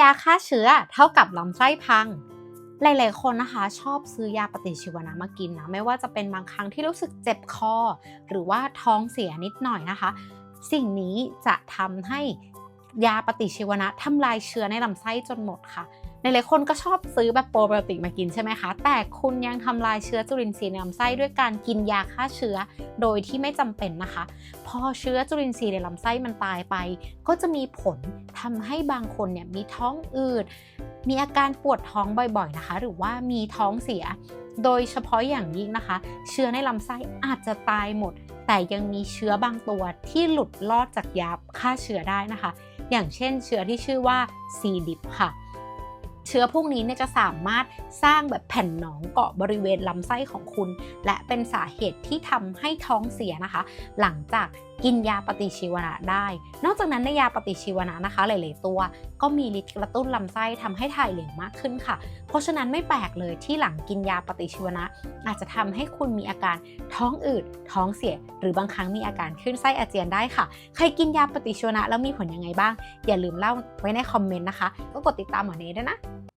ยาฆ่าเชื้อเท่ากับลำไส้พัง หลายๆคนนะคะ ชอบซื้อยาปฏิชีวนะมากินนะ ไม่ว่าจะเป็นบางครั้งที่รู้สึกเจ็บคอ หรือว่าท้องเสียนิดหน่อยนะคะ สิ่งนี้จะทำให้ยาปฏิชีวนะทำลายเชื้อในลำไส้จนหมดค่ะ หลายๆคนก็ชอบซื้อแบบโปรไบโอติกมากินใช่ไหมคะ แต่คุณยังทำลายเชื้อจุลินทรีย์ในลำไส้ด้วยการกินยาฆ่าเชื้อโดยที่ไม่จำเป็นนะคะ พอเชื้อจุลินทรีย์ในลำไส้มันตายไป ก็จะมีผลทำให้บางคนเนี่ยมีท้องอืด มีอาการปวดท้องบ่อยๆนะคะ หรือว่ามีท้องเสีย โดยเฉพาะอย่างยิ่งนะคะ เชื้อในลำไส้อาจจะตายหมด แต่ยังมีเชื้อบางตัวที่หลุดลอดจากยาฆ่าเชื้อได้นะคะ อย่างเช่น เชื้อที่ชื่อว่า C. diff ค่ะ ชื้อพวกนี้เนี่ยจะสามารถสร้างแบบแผ่นหนองเกาะบริเวณลำไส้ของคุณ และเป็นสาเหตุที่ทำให้ท้องเสียนะคะ หลังจากกินยาปฏิชีวนะได้ นอกจากนั้นในยาปฏิชีวนะนะคะ หลาย ๆ ตัว ก็มีฤทธิ์กระตุ้นลำไส้ทำให้ถ่ายเหลวมากขึ้นค่ะ เพราะฉะนั้นไม่แปลกเลยที่หลังกินยาปฏิชีวนะ อาจจะทำให้คุณมีอาการท้องอืด ท้องเสีย หรือบางครั้งมีอาการขึ้นไส้อาเจียนได้ค่ะ ใครกินยาปฏิชีวนะแล้วมีผลยังไงบ้าง อย่าลืมเล่าไว้ในคอมเมนต์นะคะ ก็กดติดตามหมอเนด้วยนะ